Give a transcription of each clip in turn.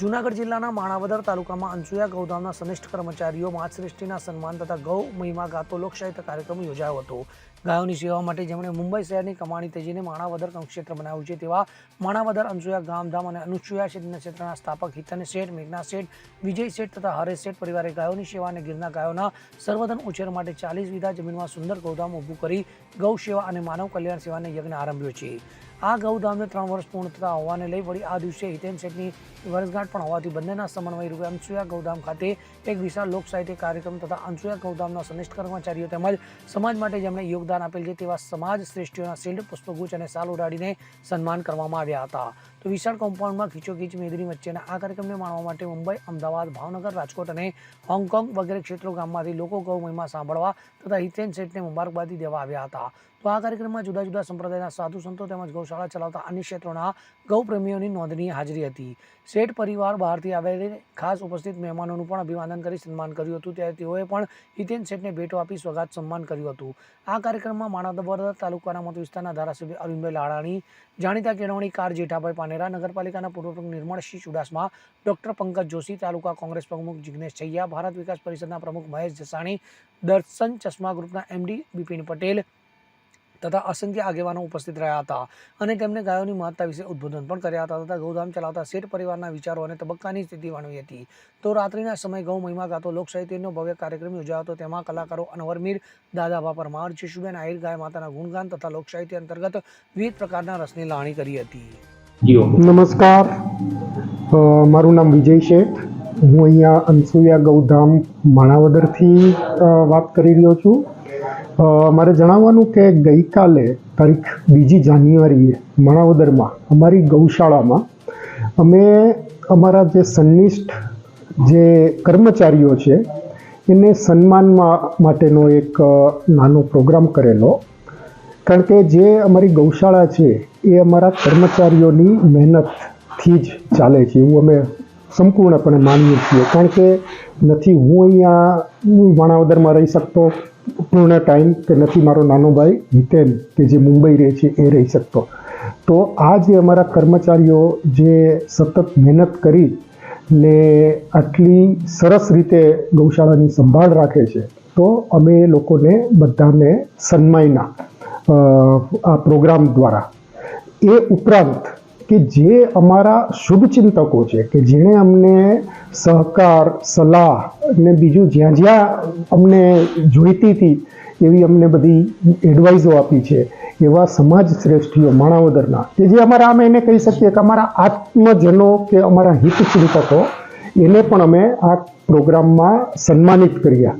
જૂનાગઢ જિલ્લાના માણાવદર તાલુકામાં અંસુયા ગૌધામના સનિષ્ઠ કર્મચારીઓ માતશ્રેષ્ઠીના સન્માન તથા ગૌ મહિમા ગાતો લોકસાહિત્ય કાર્યક્રમ યોજાયો હતો. ગાયોની સેવા માટે જેમણે મુંબઈ શહેરની કમાણી તેજીને માણાવદર ક્ષેત્ર બનાવ્યું છે તેવા માણાવદર, અનસુયા ગામધામ અને અનુસુયા ક્ષેત્રના સ્થાપક હિતન શેઠ, મેઘના શેઠ, વિજય શેઠ તથા હરેશ શેઠ પરિવારે ગાયોની સેવા અને ગીરના ગાયોના સર્વધન ઉછેર માટે ચાલીસ વીઘા જમીનમાં સુંદર ગૌધામ ઊભું કરી ગૌ સેવા અને માનવ કલ્યાણ સેવાને યજ્ઞ આરંભ્યો છે. આ ગૌધામને ત્રણ વર્ષ પૂર્ણ થતા હોવાને લઈ વળી આ દિવસે હિતેન શેઠની વર્ષગાંઠ પણ હોવાથી બંનેના સમન્વય રૂપે અંસુયા ગૌધામ ખાતે એક વિશાળ લોક સાહિત્ય કાર્યક્રમ તથા અનસુયા ગૌધામના સનિષ્ઠ કર્મચારીઓ તેમજ સમાજ માટે જેમણે યોગદાન આપેલ છે તેવા સમાજ શ્રેષ્ઠીઓના શિલ્ડ, પુષ્પગુચ્છ અને સાલ ઉડાડીને સન્માન કરવામાં આવ્યા હતા. તો વિશાળ કોમ્પાઉન્ડમાં ખીચોખીચ, મેદની વચ્ચેના આ કાર્યક્રમને માણવા માટે મુંબઈ, અમદાવાદ, ભાવનગર, રાજકોટ અને હોંગકોંગ વગેરે ક્ષેત્રો ગામમાંથી લોકો ગૌ મહિમા સાંભળવા તથા હિતેન શેઠને મુબારકબાદી દેવા આવ્યા હતા. તો આ કાર્યક્રમમાં જુદા જુદા સંપ્રદાયના સાધુ સંતો તેમજ ગૌશાળા ચલાવતા અન્ય ક્ષેત્રોના ગૌપ્રેમીઓની નોંધનીય હાજરી હતી. શેઠ પરિવાર બહારથી આવેલી ખાસ ઉપસ્થિત મહેમાનોનું પણ અભિવાદન કરી સન્માન કર્યું હતું. ત્યારે તેઓએ પણ હિતેન શેઠને ભેટો આપી સ્વાગત સન્માન કર્યું હતું. આ કાર્યક્રમમાં માણાવદર તાલુકાના મત વિસ્તારના ધારાસભ્ય અરવિંદભાઈ લાડાણી, જાણીતા કેળવણી કાર જેઠાભાઈ પાનેરા, નગરપાલિકાના પૂર્વ પ્રમુખ નિર્મળસિંહ ચુડાસમા, ડોક્ટર પંકજ જોશી, તાલુકા કોંગ્રેસ પ્રમુખ જિગ્નેશ છૈયા, ભારત વિકાસ પરિષદના પ્રમુખ મહેશ જસાણી, દર્શન ચશ્મા ગ્રુપના એમડી બિપિન પટેલ તથા અસંખ્ય આગેવાનો ઉપસ્થિત રહ્યા હતા અને તેમણે ગાયોની મહત્તા વિશે ઉદ્બોધન પણ કર્યા હતા તથા ગૌધામ ચલાવતા શેઠ પરિવારના વિચારો અને તબક્કાની સ્થિતિ વર્ણવી હતી. તો રાત્રિના સમયે ગૌ મહિમા ગાતો લોકસાહિત્યનો ભવ્ય કાર્યક્રમ યોજાયો હતો. તેમાં કલાકારો અનવરમીર દાદાભા પરમાર જશુબેન આહિર ગાય માતાના ગુણગાન તથા લોકસાહિત્ય અંતર્ગત વિવિધ પ્રકારના રસની લાણી કરી હતી. નમસ્કાર. મારું નામ વિજય શેઠ. હું અહીંયા અનસુયા ગૌધામ માણાવદરથી વાત કરી રહ્યો છું. મારે જણાવવાનું કે ગઈકાલે તારીખ બીજી જાન્યુઆરીએ માણાવદરમાં, અમારી ગૌશાળામાં, અમે અમારા જે સન્નિષ્ઠ જે કર્મચારીઓ છે, એને સન્માનમાં માટેનો એક નાનો પ્રોગ્રામ કરેલો. કારણ કે જે અમારી ગૌશાળા છે, એ અમારા કર્મચારીઓની મહેનતથી જ ચાલે છે, એવું અમે સંપૂર્ણપણે માનીએ છીએ. કારણ કે નથી, હું અહીંયા વણાવદરમાં રહી શકતો પૂર્ણ ટાઈમ કે નથી મારો નાનો ભાઈ હિતેન કે જે મુંબઈ રહે છે, એ રહી શકતો. તો આ જે અમારા કર્મચારીઓ જે સતત મહેનત કરી ને આટલી સરસ રીતે ગૌશાળાની સંભાળ રાખે છે, તો અમે એ લોકોને બધાને સન્માયના આ પ્રોગ્રામ દ્વારા. એ ઉપરાંત કે જે અમારા શુભચિંતકો છે, કે જેણે અમને સહકાર, સલાહ ને બીજું જ્યાં જ્યાં અમને જોઈતી હતી, એવી અમને બધી એડવાઇઝો આપી છે, એવા સમાજ શ્રેષ્ઠીઓ, માણાવદરના, કે જે અમારા અમે એને કહી શકીએ કે અમારા આત્મજનો કે અમારા હિતચિંતકો, એને પણ અમે આ પ્રોગ્રામમાં સન્માનિત કર્યા.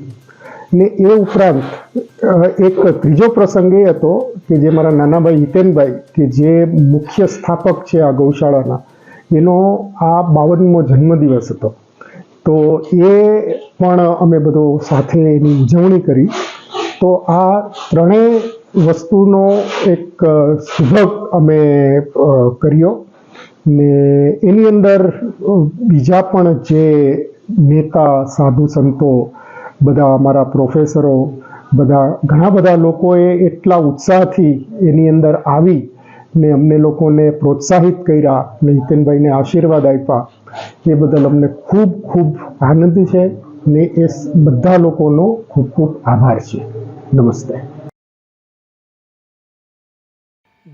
ને એ ઉપરાંત એક ત્રીજો પ્રસંગ એ હતો કે જે મારા નાનાભાઈ હિતેનભાઈ, કે જે મુખ્ય સ્થાપક છે આ ગૌશાળાના, એનો આ બાવનમો જન્મદિવસ હતો. તો એ પણ અમે બધો સાથે એની ઉજવણી કરી. તો આ ત્રણેય વસ્તુનો એક સુભગ અમે કર્યો. ને એની અંદર બીજા પણ જે નેતા, સાધુ સંતો બધા અમારા પ્રોફેસરો બધા ઘણા બધા લોકોએ એટલા ઉત્સાહથી એની અંદર આવી ને અમને લોકોને પ્રોત્સાહિત કર્યા ને હિતેનભાઈને આશીર્વાદ આપ્યા. એ બદલ અમને ખૂબ ખૂબ આનંદ છે ને એ બધા લોકોનો ખૂબ ખૂબ આભાર છે. નમસ્તે.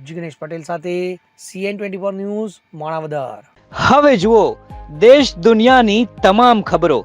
જિગ્નેશ પટેલ સાથે CN twenty four news Manavadar. હવે જુઓ દેશ દુનિયાની તમામ ખબરો.